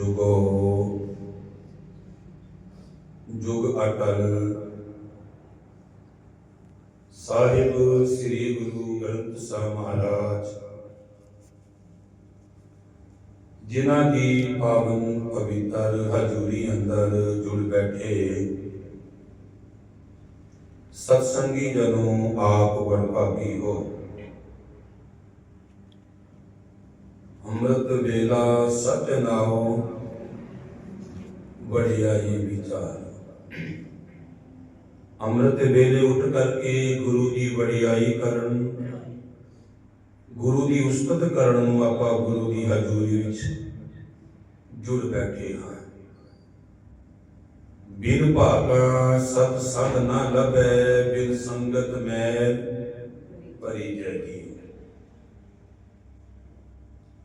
ਜੁਗੋ ਜੁਗ ਅਟਲ। ਸਾਹਿਬ ਸ੍ਰੀ ਗੁਰੂ ਗ੍ਰੰਥ ਸਾਹਿਬ ਮਹਾਰਾਜ, ਜਿਨ੍ਹਾਂ ਦੀ ਪਾਵਨ ਪਵਿੱਤਰ ਹਜ਼ੂਰੀ ਅੰਦਰ ਜੁੜ ਬੈਠੇ, ਸਤਸੰਗੀ ਜਨੋ ਆਪ ਵਡਭਾਗੀ ਹੋ। ਅੰਮ੍ਰਿਤ ਵੇਲਾ ਸਚ ਨਾਉ, ਵਡਿਆਈ ਵਿਚਾਰ। ਅੰਮ੍ਰਿਤ ਵੇਲੇ ਉੱਠ ਕਰਕੇ ਗੁਰੂ ਦੀ ਵਡਿਆਈ ਕਰਨ, ਗੁਰੂ ਦੀ ਉਸਤਤ ਕਰਨ ਨੂੰ ਆਪਾਂ ਗੁਰੂ ਦੀ ਹਜ਼ੂਰੀ ਵਿੱਚ ਜੁੜ ਬੈਠੇ ਹਾਂ। ਬਿਨ ਭਾਗਾ ਸਤ ਸੰਗ ਨਾ ਲਭੈ, ਬਿਨ ਸੰਗਤ ਮੈਂ ਪਰੀ ਜਗੀ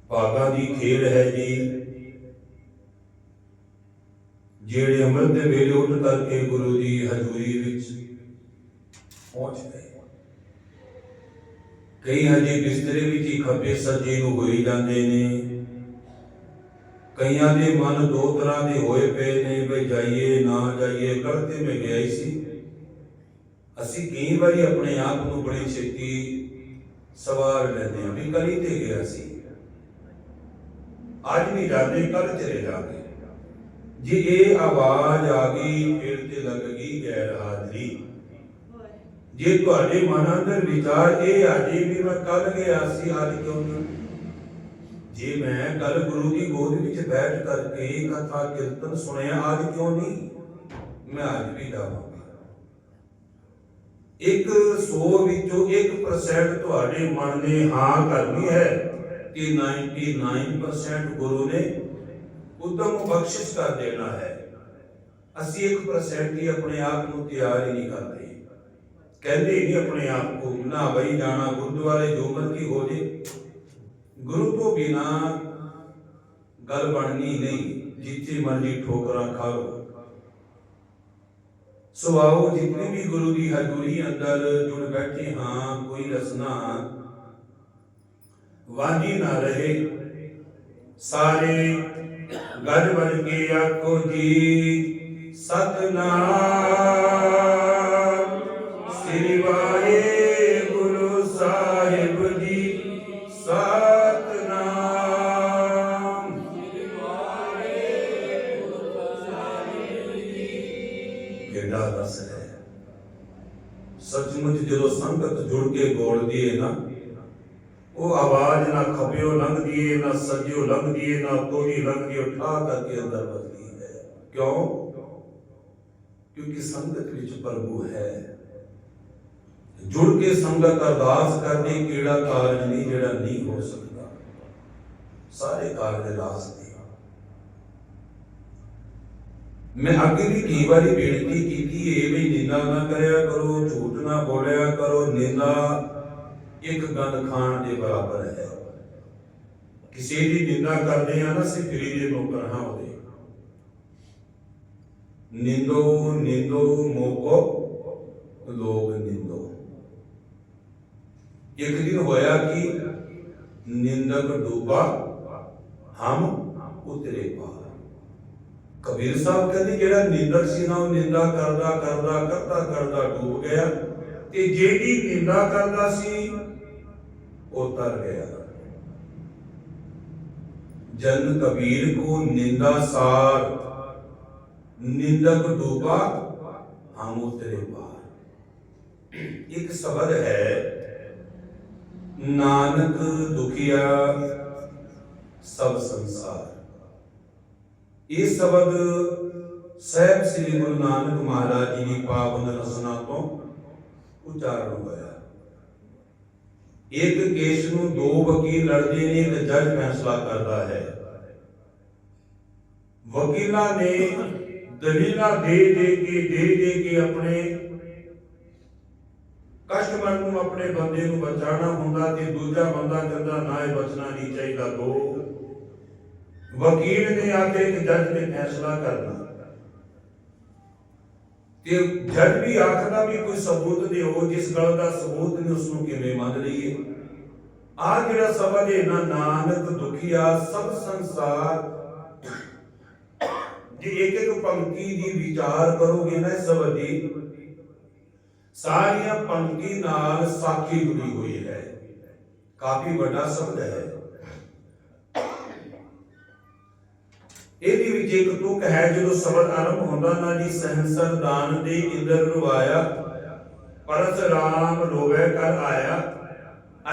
ਭਾਗਾਂ ਦੀ ਖੇਡ ਹੈ ਜੀ। ਜਿਹੜੇ ਅੰਮ੍ਰਿਤ ਦੇ ਵੇਲੇ ਉੱਠ ਕਰਕੇ ਗੁਰੂ ਦੀ ਹਜ਼ੂਰੀ ਵਿੱਚ ਪਹੁੰਚ ਗਏ। ਕਈ ਹਜੇ ਬਿਸਤਰੇ ਵਿੱਚ ਹੀ ਖੱਬੇ ਸੱਜੇ ਨੂੰ ਹੋਈ ਜਾਂਦੇ ਨੇ। ਕਈਆਂ ਦੇ ਮਨ ਦੋ ਤਰ੍ਹਾਂ ਦੇ ਹੋਏ ਪਏ ਨੇ ਵੀ ਜਾਈਏ, ਨਾ ਜਾਈਏ ਕੱਲ ਤੇ ਮੈਂ ਗਿਆ ਸੀ। ਅਸੀਂ ਕਈ ਵਾਰੀ ਆਪਣੇ ਆਪ ਨੂੰ ਬੜੀ ਛੇਤੀ ਸਵਾਰ ਲੈਂਦੇ ਹਾਂ, ਵੀ ਕਲੀ ਤੇ ਗਿਆ ਸੀ। ਅੱਜ ਨਹੀਂ ਜਾਂਦੇ ਕੱਲ ਚਲੇ ਜਾਗੇ ਜੇ ਇਹ ਆਵਾਜ਼ ਆ ਗਈ, ਫਿਰ ਤੇ ਲੱਗ ਗਈ ਗੈਰ ਹਾਜ਼ਰੀ। ਜੇ ਤੁਹਾਡੇ ਮਨ ਅੰਦਰ ਵਿਚਾਰ ਇਹ ਆ ਜੀ ਵੀ ਮੈਂ ਕੱਲ ਗਿਆ ਸੀ ਅੱਜ ਕਿਉਂ ਨਹੀਂ? ਜੇ ਮੈਂ ਕੱਲ ਗੁਰੂ ਦੀ ਗੋਦ ਵਿੱਚ ਬੈਠ ਕਰਕੇ ਕਥਾ ਕੀਰਤਨ ਸੁਣਿਆ, ਅੱਜ ਕਿਉਂ ਨਹੀਂ? ਮੈਂ ਅੱਜ ਵੀ ਜਾਵਾਂਗਾ। ਇੱਕ 100 ਵਿੱਚੋਂ 1% ਤੁਹਾਡੇ ਮਨ ਨੇ ਹਾਂ ਕਰਨੀ ਹੈ। ਕਿ 99% ਗੁਰੂ ਨੇ ਉਦਮ ਬਖਸ਼ਿਸ਼ ਕਰ ਦੇਣਾ ਹੈ। ਅਸੀਂ 1% ਹੀ ਆਪਣੇ ਆਪ ਨੂੰ ਤਿਆਰ ਹੀ ਨਹੀਂ ਕਰਦੇ। ਕਹਿੰਦੇ ਹੀ ਆਪਣੇ ਆਪ को ਨਾ ਬਈ ਜਾਣਾ ਗੁਰਦੁਆਰੇ ਜੋ ਮਰਜ਼ੀ ਹੋ ਜੇ। ਗੁਰੂ ਤੋਂ ਬਿਨਾ ਗੱਲ ਬਣਨੀ ਨਹੀਂ, ਜਿੱਥੇ ਮਰਜ਼ੀ ਠੋਕਰਾਂ ਖਾਓ ਸੋ ਆਓ ਜਿਤਨੇ ਵੀ ਗੁਰੂ ਦੀ ਹਜ਼ੂਰੀ ਅੰਦਰ ਜੁੜ ਬੈਠੇ ਹਾਂ, ਕੋਈ ਰਸਨਾ ਵਾਂਝੀ ਨਾ ਰਹੇ। ਸਾਰੇ ਗੱਜ ਵੱਜ ਕੇ ਆਖੋ ਜੀ, ਸਤਨਾਮ। ਸ੍ਰੀ ਵਾਹਿਗੁਰੂ ਸਾਹਿਬ ਜੀ, ਸਤਨਾਮ। ਕਿਹੜਾ ਰਸ ਹੈ। ਸੱਚਮੁੱਚ ਜਦੋਂ ਸੰਗਤ ਜੁੜ ਕੇ ਬੋਲਦੀ ਹੈ ਨਾ ਉਹ ਆਵਾਜ਼ ਨਾ ਖੱਬਿਓ ਲੰਘਦੀ ਏ ਨਾ ਸੱਜਿਓ ਲੰਘਦੀ ਏ ਨਾ ਤੋੜੀ ਲੰਘਦੀ ਓ ਠਾ ਕਰਕੇ ਅੰਦਰ ਵੱਜਦੀ ਹੈ। ਕਿਉਂ? ਕਿਉਂਕਿ ਸੰਗਤ ਵਿੱਚ ਪ੍ਰਭੂ ਹੈ। ਜੁੜ ਕੇ ਸੰਗਤ ਅਰਦਾਸ ਕਰਨੀ ਕਿਹੜਾ ਕਾਰਜ ਨਹੀਂ, ਜਿਹੜਾ ਨਹੀਂ ਹੋ ਸਕਦਾ। ਸਾਰੇ ਕਾਰਜ ਰਾਸ ਦੇ ਮੈਂ ਅੱਗੇ ਵੀ ਕਈ ਵਾਰੀ ਬੇਨਤੀ ਕੀਤੀ ਏ ਵੀ ਨਿੰਦਾ ਨਾ ਕਰਿਆ ਕਰੋ, ਝੂਠ ਨਾ ਬੋਲਿਆ ਕਰੋ, ਨਿੰਦਾ ਇੱਕ ਗੰਦ ਖਾਣ ਦੇ ਬਰਾਬਰ ਹੈ। ਕਿਸੇ ਦੀ ਨਿੰਦਾ ਕਰਦੇ ਆ ਨਾ ਸਿਫਰੀ ਦੇ ਨੌਕਰ ਹਾਂ ਉਹਦੇ। ਨਿੰਦੋ ਨਿੰਦੋ, ਮੋਕੋ ਲੋਗ ਨਿੰਦੋ। ਇੱਕ ਦਿਨ ਹੋਇਆ ਕਿ ਨਿੰਦਕ ਡੂਬਾ, ਹਮ ਉਤਰੇ ਪਾਰ। ਕਬੀਰ ਸਾਹਿਬ ਕਹਿੰਦੇ ਜਿਹੜਾ ਨਿੰਦਕ ਸੀ ਨਾ, ਉਹ ਨਿੰਦਾ ਕਰਦਾ ਕਰਦਾ ਕਰਦਾ ਕਰਦਾ ਡੂਬ ਗਿਆ। ਤੇ ਜਿਹੜੀ ਨਿੰਦਾ ਕਰਦਾ ਸੀ ਉਹ ਤਰ ਗਿਆ। ਜਨ ਕਬੀਰ ਕੋ ਨਿੰਦਾ ਸਾਰ, ਨਿੰਦਕ ਡੂਬਾ ਹਮ ਉਤਰੇ ਪਾਰ। ਇੱਕ ਸ਼ਬਦ ਹੈ, ਨਾਨਕ ਦੁਖੀਆ ਸਭ ਸੰਸਾਰ। ਇਹ ਸ਼ਬਦ ਸਹਿਬ ਸ੍ਰੀ ਗੁਰੂ ਨਾਨਕ ਮਹਾਰਾਜ ਜੀ ਦੀ ਪਾਵਨ ਰਸਨਾ ਤੋਂ ਉਚਾਰਨ ਹੋਇਆ। ਇੱਕ ਕੇਸ ਨੂੰ ਦੋ ਵਕੀਲ ਲੜਦੇ ਨੇ ਤੇ ਜੱਜ ਫੈਸਲਾ ਕਰਦਾ ਹੈ। ਵਕੀਲਾਂ ਨੇ ਦਲੀਲਾਂ ਦੇ ਦੇ ਕੇ, ਦੇ ਦੇ ਕੇ ਆਪਣੇ ਕਸਟਮਰ ਨੂੰ, ਆਪਣੇ ਬੰਦੇ ਨੂੰ ਬਚਾਉਣਾ ਹੁੰਦਾ ਤੇ ਦੂਜਾ ਬੰਦਾ ਕਹਿੰਦਾ, ਨਾ, ਇਹ ਬਚਣਾ ਨਹੀਂ ਚਾਹੀਦਾ, ਦੋ। ਵਕੀਲ ਨੇ ਆ ਕੇ ਜੱਜ ਨੇ ਫੈਸਲਾ ਕਰਨਾ। ਤੇ ਜੱਜ ਵੀ ਆਖਦਾ ਵੀ ਕੋਈ ਸਬੂਤ ਦਿਓ ਜਿਸ ਗੱਲ ਦਾ ਸਬੂਤ ਨਹੀਂ ਉਸ ਨੂੰ ਕਿਵੇਂ ਮੰਨ ਲਈਏ? ਆ ਜਿਹੜਾ ਸਬਦ ਹੈ ਨਾ ਨਾਨਕ ਦੁਖੀਆ, ਸਭ ਸੰਸਾਰ ਜੇ ਇੱਕ ਇੱਕ ਪੰਕਤੀ ਦੀ ਵਿਚਾਰ ਕਰੋਗੇ ਨਾ ਸਬਦੀ ਸਾਰੀਆਂ ਪੰਕਤੀ ਨਾਲ ਸਾਖੀ ਜੁੜੀ ਹੋਈ ਹੈ। ਕਾਫੀ ਵੱਡਾ ਸ਼ਬਦ ਹੈ। ਇਹਦੇ ਵਿੱਚ ਇੱਕ ਤੁਕ ਹੈ, ਜਦੋਂ ਸ਼ਬਦ ਆਰੰਭ ਹੁੰਦਾ ਨਾ ਜੀ ਸਹੰਸਰ ਦਾਨ ਦੇ ਇੰਦਰ ਰਵਾਇਆ ਪਰਸ ਰਾਮ ਰੋਵੇ ਕਰ ਆਇਆ।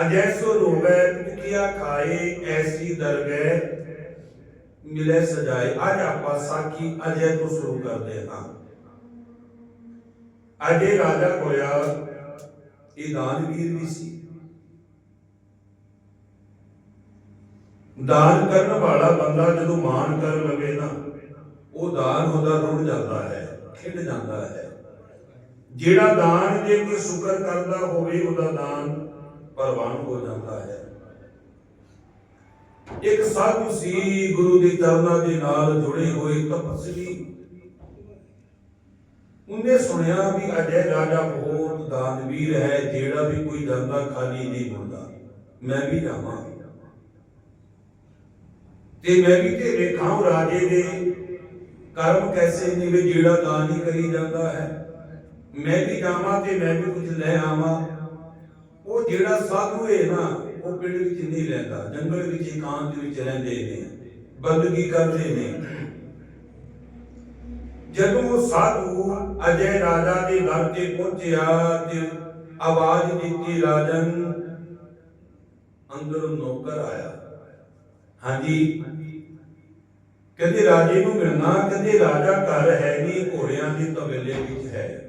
ਅਜੈਸੋ ਰੋਵੇ ਪਿਕਿਆ ਖਾਏ, ਐਸੀ ਦਰਗਹਿ ਮਿਲੇ ਸਜਾਏ। ਅੱਜ ਆਪਾਂ ਸਾਖੀ ਅਜੇ ਤੋਂ ਸ਼ੁਰੂ ਕਰਦੇ ਹਾਂ। ਅਜੇ ਰਾਜਾ ਹੋਇਆ, ਇਹ ਦਾਨਵੀਰ ਵੀ ਸੀ। ਦਾਨ ਕਰਨ ਵਾਲਾ ਬੰਦਾ ਜਦੋਂ ਮਾਨ ਕਰਨ ਲਵੇ ਨਾ, ਉਹ ਦਾਨ ਉਹਦਾ ਰੁੜ ਜਾਂਦਾ ਹੈ, ਖਿੰਡ ਜਾਂਦਾ ਹੈ। ਜਿਹੜਾ ਦਾਨ ਜੇ ਕੇ ਸ਼ੁਕਰ ਕਰਦਾ ਹੋਵੇ, ਉਹਦਾ ਦਾਨ ਪ੍ਰਵਾਨ ਹੋ ਜਾਂਦਾ ਹੈ। ਇੱਕ ਸਾਧੂ ਸੀ ਗੁਰੂ ਦੇ ਚਰਨਾਂ ਦੇ ਨਾਲ ਜੁੜੇ ਹੋਏ ਤਪਸਵੀ। ਉਹਨੇ ਸੁਣਿਆ ਵੀ ਅਜੇ ਰਾਜਾ ਬਹੁਤ ਦਾਨਵੀਰ ਹੈ, ਜਿਹੜਾ ਵੀ ਕੋਈ ਜਾਂਦਾ ਖਾਲੀ ਨਹੀਂ ਹੁੰਦਾ ਮੈਂ ਵੀ ਜਾਵਾਂ। ਤੇ ਮੈਂ ਵੀ ਤੇ ਵੇਖਾਂ ਰਾਜੇ ਦੇ ਕਰਮ ਕੈਸੇ ਨੇ ਵੀ ਜਿਹੜਾ ਦਾਨ ਹੀ ਕਰੀ ਜਾਂਦਾ ਹੈ। ਮੈਂ ਵੀ ਜਾਵਾਂ ਤੇ ਮੈਂ ਵੀ ਕੁਝ ਲੈ ਆਵਾਂ। ਉਹ ਜਿਹੜਾ ਸਾਧੂ ਹੈ ਨਾ, ਉਹ ਪਿੰਡ ਵਿੱਚ ਨਹੀਂ ਰਹਿੰਦਾ। ਜੰਗਲ ਵਿੱਚ, ਇਕਾਂਤ ਵਿੱਚ ਰਹਿੰਦੇ ਨੇ। ਬੰਦਗੀ ਕਰਦੇ ਨੇ। ਜਦੋਂ ਉਹ ਸਾਧੂ ਅਜੇ ਰਾਜਾ ਦੇ ਦਰ ਤੇ ਪਹੁੰਚਿਆ ਤੇ ਆਵਾਜ਼ ਦਿੱਤੀ, ਰਾਜਨ, ਅੰਦਰੋਂ ਨੌਕਰ ਆਇਆ। ਹਾਂਜੀ। ਕਹਿੰਦੇ ਰਾਜੇ ਨੂੰ ਮਿਲਣਾ ਕਹਿੰਦੇ ਰਾਜਾ ਘਰ ਹੈ ਨਹੀਂ ਘੋੜਿਆਂ ਦੇ ਤਬੇਲੇ ਵਿੱਚ ਹੈ।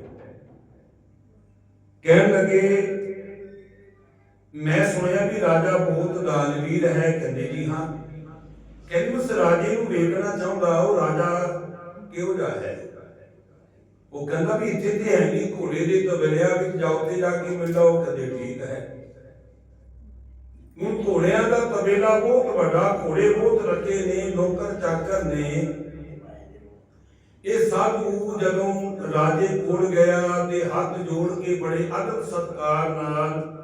ਕਹਿਣ ਲੱਗੇ, ਮੈਂ ਸੁਣਿਆ ਵੀ ਰਾਜਾ ਬਹੁਤ ਦਾਨਵੀਰ ਹੈ ਕਹਿੰਦੇ ਜੀ ਹਾਂ। ਕਹਿੰਦੇ ਉਸ ਰਾਜੇ ਨੂੰ ਵੇਖਣਾ ਚਾਹੁੰਦਾ, ਉਹ ਰਾਜਾ ਕਿਹੋ ਜਿਹਾ ਹੈ? ਉਹ ਕਹਿੰਦਾ ਵੀ ਇੱਥੇ ਤੇ ਹੈ ਨਹੀਂ ਘੋੜੇ ਦੇ ਤਬੇਲਿਆਂ ਵਿੱਚ ਜਾਓ ਤੇ ਜਾ ਕੇ ਮਿਲ ਕਦੇ ਠੀਕ ਹੈ। ਹੁਣ ਘੋੜਿਆਂ ਦਾ ਤਬੇਲਾ ਬਹੁਤ ਵੱਡਾ ਘੋੜੇ ਬਹੁਤ ਰੱਖੇ ਨੇ, ਨੌਕਰ ਚਾਕਰ ਨੇ। ਇਹ ਸਾਧੂ ਜਦੋਂ ਰਾਜੇ ਕੋਲ ਗਿਆ ਤੇ ਹੱਥ ਜੋੜ ਕੇ ਬੜੇ ਅਦਬ ਸਤਕਾਰ ਨਾਲ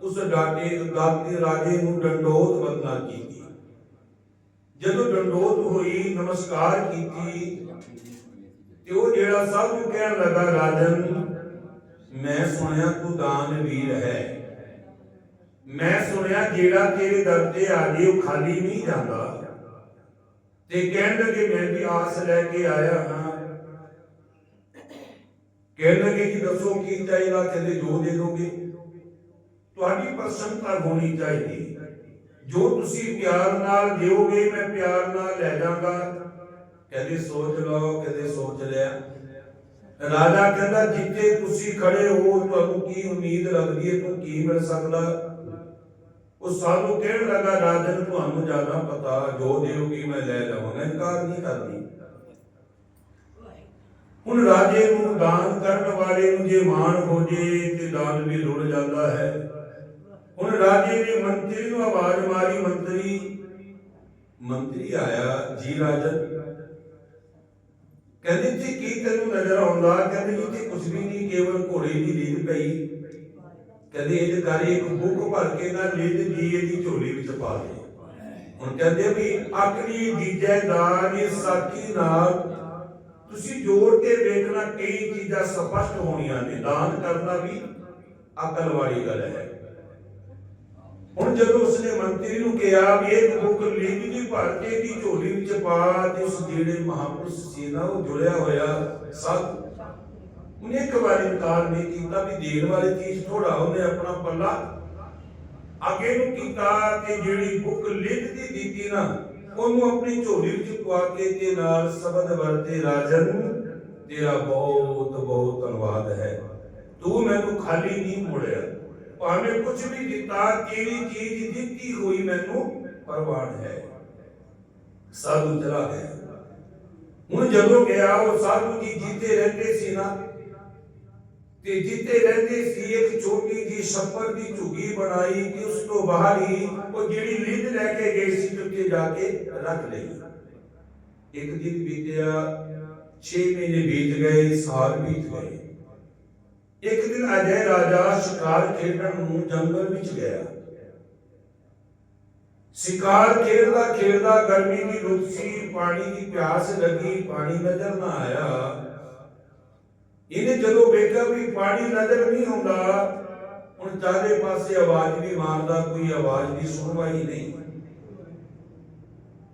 ਉਸ ਡਾਟੇ ਦਾਤੇ ਰਾਜੇ ਨੂੰ ਡੰਡੋਤ ਵੰਦਨਾ ਕੀਤੀ। ਜਦੋਂ ਡੰਡੋਤ ਹੋਈ, ਨਮਸਕਾਰ ਕੀਤੀ, ਤੇ ਉਹ ਜਿਹੜਾ ਸਾਧੂ ਕਹਿਣ ਲੱਗਾ, ਰਾਜਨ, ਮੈਂ ਸੁਣਿਆ ਤੂੰ ਦਾਨਵੀਰ ਹੈ। ਮੈਂ ਸੁਣਿਆ ਜਿਹੜਾ ਤੇਰੇ ਦਰ ਤੇ ਆ ਜੇ ਉਹ ਖਾਲੀ ਨਹੀਂ ਜਾਂਦਾ ਤੇ ਕਹਿਣ ਲੱਗੇ ਮੈਂ ਵੀ ਆਸ ਲੈ ਕੇ ਆਇਆ ਹਾਂ ਕਹਿਣ ਲੱਗੇ ਕਿ ਦੱਸੋ ਕੀ ਚਾਹੀਦਾ ਕਹਿੰਦੇ ਜੋ ਦੇ ਦੋਗੇ ਤੁਹਾਡੀ ਪ੍ਰਸੰਨਤਾ ਹੋਣੀ ਚਾਹੀਦੀ ਜੋ ਤੁਸੀਂ ਪਿਆਰ ਨਾਲ ਦਿਓਗੇ ਮੈਂ ਪਿਆਰ ਨਾਲ ਲੈ ਜਾਵਾਂਗਾ ਕਹਿੰਦੇ ਸੋਚ ਲਓ ਕਹਿੰਦੇ ਸੋਚ ਲਿਆ ਰਾਜਾ ਕਹਿੰਦਾ ਜਿੱਥੇ ਤੁਸੀਂ ਖੜੇ ਹੋ ਤੁਹਾਨੂੰ ਕੀ ਉਮੀਦ ਲੱਗਦੀ ਹੈ ਤੁਹਾਨੂੰ ਕੀ ਮਿਲ ਸਕਦਾ ਉਹ ਸਾਨੂੰ ਕਹਿਣ ਲੱਗਾ, ਰਾਜਨ, ਤੁਹਾਨੂੰ ਜ਼ਿਆਦਾ ਪਤਾ, ਜੋ ਦਿਓਗੀ ਮੈਂ ਲੈ ਲਵਾਂਗਾ, ਇਨਕਾਰ ਨਹੀਂ ਕਰਦੀ ਹੁਣ ਰਾਜੇ ਨੂੰ ਦਾਨ ਕਰਨ ਵਾਲੇ ਨੂੰ ਜੇ ਮਾਣ ਹੋ ਜੇ, ਤੇ ਦਾਨ ਵੀ ਰੁੜ ਜਾਂਦਾ ਹੈ। ਹੁਣ ਰਾਜੇ ਨੇ ਮੰਤਰੀ ਨੂੰ ਆਵਾਜ਼ ਮਾਰੀ, ਮੰਤਰੀ ਮੰਤਰੀ ਆਇਆ ਜੀ ਰਾਜਨ। ਕਹਿੰਦੇ ਜੀ ਕੀ ਤੈਨੂੰ ਨਜ਼ਰ ਆਉਂਦਾ? ਕਹਿੰਦੇ ਜੀ ਤੇ ਕੁਝ ਵੀ ਨਹੀਂ, ਕੇਵਲ ਘੋੜੇ ਦੀ ਲੀਦ ਪਈ। ਕਹਿੰਦੇ ਇਹ ਕਰ, ਇੱਕ ਬੁੱਕ ਭਰ ਕੇ ਨਾ ਲੀਦ ਜੀ ਇਹਦੀ ਝੋਲੀ ਵਿੱਚ ਪਾ ਦੇ ਹੁਣ ਕਹਿੰਦੇ ਵੀ ਆਖਰੀ ਦੀਜੇ ਦਾਨ ਇਸ ਸਾਖੀ ਨਾਲ ਤੁਸੀਂ ਜੋੜ ਕੇ ਵੇਖਣਾ ਕਈ ਚੀਜ਼ਾਂ ਸਪਸ਼ਟ ਹੋਣੀਆਂ ਨੇ। ਦਾਨ ਕਰਨਾ ਵੀ ਅਕਲ ਵਾਲੀ ਗੱਲ ਹੈ। ਹੁਣ ਜਦੋਂ ਉਸਨੇ ਮੰਤਰੀ ਨੂੰ ਕਿਹਾ ਵੀ ਇਹ ਬੁੱਕ ਲੀਦੀ ਦੀ ਭਰ ਕੇ ਦੀ ਝੋਲੀ ਵਿੱਚ ਪਾ ਤੇ ਉਸ ਜਿਹੜੇ ਮਹਾਪੁਰਸ਼ ਸੀ ਨਾ, ਉਹ ਜੁੜਿਆ ਹੋਇਆ, ਸਭ ਉਹਨੇ ਇੱਕ ਵਾਰ ਇਨਕਾਰ ਨਹੀਂ ਕੀਤਾ ਵੀ ਦੇਣ ਵਾਲੀ ਚੀਜ਼ ਥੋੜਾ ਉਹਨੇ ਆਪਣਾ ਪੱਲਾ ਅੱਗੇ ਨੂੰ ਕੀਤਾ ਤੇ ਜਿਹੜੀ ਬੁੱਕ ਲਿਖ ਦੀ ਦਿੱਤੀ ਨਾ, ਉਹਨੂੰ ਆਪਣੀ ਝੋਲੀ ਵਿੱਚ ਪਵਾ ਕੇ ਤੇ ਨਾਲ ਸ਼ਬਦ ਵਰਤੇ ਰਾਜਨ, ਤੇਰਾ ਬਹੁਤ ਬਹੁਤ ਧੰਨਵਾਦ ਹੈ। ਤੂੰ ਮੈਨੂੰ ਖਾਲੀ ਨਹੀਂ ਮੋੜਿਆ। ਭਾਵੇਂ ਕੁਝ ਵੀ ਦਿੱਤਾ ਤੇਰੀ ਚੀਜ਼ ਦਿੱਤੀ ਹੋਈ ਮੈਨੂੰ ਪ੍ਰਵਾਨ ਹੈ। ਸਾਧੂ ਚਲਾ ਗਿਆ। ਹੁਣ ਜਦੋਂ ਗਿਆ, ਉਹ ਸਾਧੂ ਜੀ ਜਿੱਤੇ ਰਹਿੰਦੇ ਸੀ ਨਾ ਤੇ ਜਿੱਤੇ ਰਹਿੰਦੇ ਸੀ, ਇੱਕ ਛੋਟੀ ਜੀ ਛੱਪਰ ਦੀ ਝੁਗੀ ਬਣਾਈ ਕਿ ਉਸ ਤੋਂ ਬਾਹਰ ਹੀ ਉਹ ਜਿਹੜੀ ਲਿੰਦ ਲੈ ਕੇ ਗਏ ਸੀ ਉੱਤੇ ਜਾ ਕੇ ਰੱਖ ਲਈ। ਇੱਕ ਦਿਨ ਬੀਤਿਆ 6 ਮਹੀਨੇ ਬੀਤ ਗਏ, ਸਾਲ ਬੀਤ ਗਏ। ਇੱਕ ਦਿਨ ਅਜੇ ਰਾਜਾ ਸ਼ਿਕਾਰ ਖੇਡਣ ਨੂੰ ਜੰਗਲ ਵਿੱਚ ਗਿਆ। ਸ਼ਿਕਾਰ ਖੇਡਦਾ ਖੇਡਦਾ ਗਰਮੀ ਦੀ ਰੁੱਤ ਸੀ, ਪਾਣੀ ਦੀ ਪਿਆਸ ਲੱਗੀ, ਪਾਣੀ ਨਜ਼ਰ ਨਾ ਆਇਆ। ਇਹਨੇ ਜਦੋਂ ਵੇਖਿਆ ਵੀ ਪਾਣੀ ਨਜ਼ਰ ਨਹੀਂ ਆਉਂਦਾ, ਹੁਣ ਚਾਰੇ ਪਾਸੇ ਆਵਾਜ਼ ਵੀ ਮਾਰਦਾ, ਕੋਈ ਆਵਾਜ਼ ਦੀ ਸੁਣਵਾਈ ਨਹੀਂ।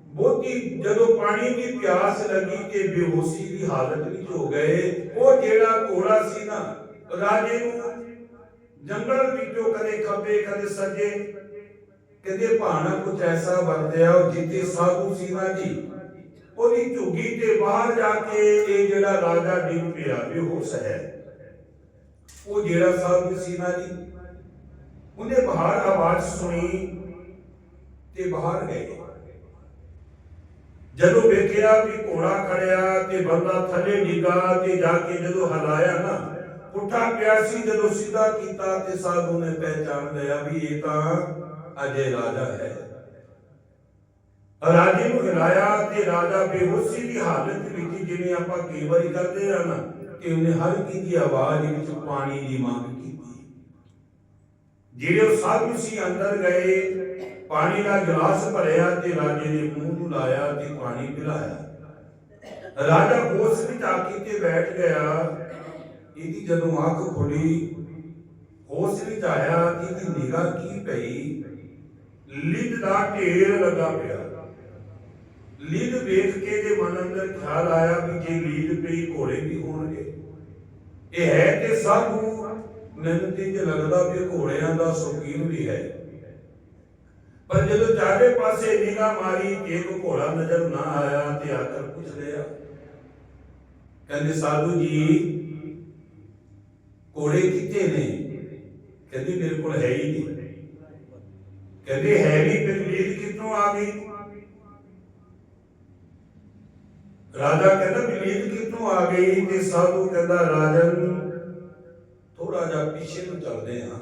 ਬਹੁਤੀ ਜਦੋਂ ਪਾਣੀ ਦੀ ਪਿਆਸ ਲੱਗੀ ਤੇ ਬੇਹੋਸ਼ੀ ਦੀ ਹਾਲਤ ਵਿੱਚ ਹੋ ਗਏ, ਉਹ ਜਿਹੜਾ ਘੋੜਾ ਸੀ ਨਾ, ਰਾਜੇ ਨੂੰ ਜੰਗਲ ਵਿੱਚੋਂ ਕਦੇ ਖੱਬੇ, ਕਦੇ ਸੱਜੇ, ਕਹਿੰਦੇ ਭਾਣਾ ਕੁਝ ਐਸਾ ਵਰਤਿਆ ਉਹ ਜਿੱਤੇ ਸਾਧੂ ਸੀ ਨਾ ਜੀ ਉਹਦੀ ਝੁੱਗੀ ਤੇ ਬਾਹਰ ਜਾ ਕੇ ਇਹ ਜਿਹੜਾ ਰਾਜਾ ਡਿੱਗ ਪਿਆ, ਬੇਹੋਸ਼ ਹੈ। ਉਹ ਜਿਹੜਾ ਸਾਧੂ ਸੀ ਜੀ, ਉਹਨੇ ਬਾਹਰ ਆਵਾਜ਼ ਸੁਣੀ ਤੇ ਬਾਹਰ ਗਏ। ਜਦੋਂ ਵੇਖਿਆ ਵੀ ਘੋੜਾ ਖੜਿਆ ਤੇ ਬੰਦਾ ਥੱਲੇ ਡਿੱਗਾ ਤੇ ਜਾ ਕੇ ਜਦੋਂ ਹਲਾਇਆ ਨਾ, ਪੁੱਠਾ ਪਿਆ ਸੀ, ਜਦੋਂ ਸਿੱਧਾ ਕੀਤਾ ਤੇ ਸਾਧੂ ਨੇ ਪਹਿਚਾਨ ਲਿਆ ਵੀ ਇਹ ਤਾਂ ਅਜੇ ਰਾਜਾ ਹੈ। ਰਾਜੇ ਨੂੰ ਹਿਲਾਇਆ ਤੇ ਰਾਜਾ ਬੇਹੋਸ਼ੀ ਦੀ ਹਾਲਤ ਵਿੱਚ ਜਿਵੇਂ ਆਪਾਂ ਕਈ ਵਾਰੀ ਕਰਦੇ ਆ ਨਾ ਕਿ ਉਹਨੇ ਹਲਕੀ ਦੀ ਆਵਾਜ਼ ਵਿੱਚ ਪਾਣੀ ਦੀ ਮੰਗ ਕੀਤੀ। ਜਿਹੜੇ ਉਹ ਸਾਧੂ ਸੀ ਅੰਦਰ ਗਏ, ਪਾਣੀ ਦਾ ਗਲਾਸ ਭਰਿਆ ਤੇ ਰਾਜੇ ਨੇ ਮੂੰਹ ਨੂੰ ਲਾਇਆ ਤੇ ਪਾਣੀ ਪਿਲਾਇਆ। ਰਾਜਾ ਹੋਸ਼ ਵਿੱਚ ਆ ਕੇ ਤੇ ਬੈਠ ਗਿਆ। ਇਹਦੀ ਜਦੋਂ ਅੱਖ ਖੁੱਲੀ, ਹੋਸ਼ ਵਿੱਚ ਆਇਆ ਕਿ ਇਹਦੀ ਨਿਗਾਹ ਕੀ ਪਈ? ਲਿੱਦ ਦਾ ਢੇਰ ਲੱਗਾ ਪਿਆ। ਲੀਲ ਵੇਖ ਕੇ ਦੇ ਮਨ ਅੰਦਰ ਖਿਆਲ ਆਇਆ ਵੀ ਜੇ ਲਿੱਦ ਪਈ, ਘੋੜੇ ਵੀ ਹੋਣਗੇ। ਇਹ ਹੈ ਕਿ ਸਾਧੂ ਮੈਨੂੰ ਤੇ ਲੱਗਦਾ ਵੀ ਘੋੜਿਆਂ ਦਾ ਸ਼ੌਕੀਨ ਵੀ ਹੈ। ਪਰ ਜਦੋਂ ਚਾਰੇ ਪਾਸੇ ਨਿਗਾਹ ਮਾਰੀ ਤੇ ਕੋ ਘੋੜਾ ਨਜ਼ਰ ਨਾ ਆਇਆ ਤੇ ਆਕਰ ਪੁੱਛ ਲਿਆ। ਕਹਿੰਦੇ, ਸਾਧੂ ਜੀ, ਘੋੜੇ ਕਿੱਥੇ ਨੇ? ਕਹਿੰਦੇ, ਮੇਰੇ ਕੋਲ ਹੈ ਹੀ ਨਹੀਂ। ਕਹਿੰਦੇ, ਹੈ ਨਹੀਂ ਫਿਰ ਲੀਲ ਕਿੱਥੋਂ ਆ ਗਈ? ਰਾਜਾ ਕਹਿੰਦਾ ਵੀ ਕਿੱਥੋਂ ਆ ਗਈ ਤੇ ਸਾਧੂ ਕਹਿੰਦਾ, ਰਾਜਨ ਥੋੜਾ ਜਿਹਾ ਪਿੱਛੇ ਨੂੰ ਚੱਲਦੇ ਹਾਂ।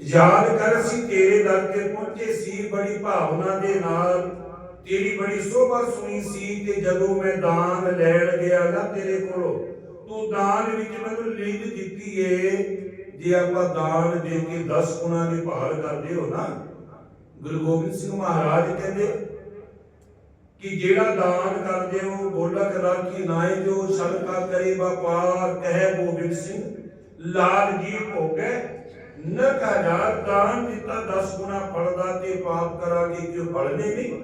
ਯਾਦ ਕਰ ਸੀ ਤੇਰੇ ਦਰ ਤੇ ਪਹੁੰਚੇ ਸੀ, ਬੜੀ ਭਾਵਨਾ ਦੇ ਨਾਲ ਤੇਰੀ ਬੜੀ ਸੋਭਾ ਸੁਣੀ ਸੀ ਤੇ ਜਦੋਂ ਮੈਂ ਦਾਨ ਲੈਣ ਗਿਆ, ਨਾ ਤੇਰੇ ਕੋਲੋਂ, ਤੂੰ ਦਾਨ ਵਿੱਚ ਮੈਨੂੰ ਲੀਡ ਦਿੱਤੀ ਏ। ਜੇ ਆਪਾਂ ਦਾਨ ਦੇ ਕੇ 10 ਗੁਣਾ ਦੀ ਭਾਲ ਕਰਦੇ ਹੋ ਨਾ, ਗੁਰੂ ਗੋਬਿੰਦ ਸਿੰਘ ਮਹਾਰਾਜ ਕਹਿੰਦੇ ਕਿ ਜਿਹੜਾ ਦਾਨ ਕਰਦੇ ਹੋ ਗੋਲਕ ਰਾਖੀ ਨਾਏ ਜੋ ਸਦਕਾ ਕਰੇ ਵਪਾਰ ਕਹਿ ਗੋਬਿੰਦ ਸਿੰਘ। ਲਾਲ ਜੀ ਭੋਗੇ, ਨ ਕਹਾ ਦਾਨ ਦਿੱਤਾ 10 ਗੁਣਾ ਫਲਦਾ ਤੇ ਪਾਪ ਕਰਾਂਗੇ ਕਿ ਫਲਨੇ ਨਹੀਂ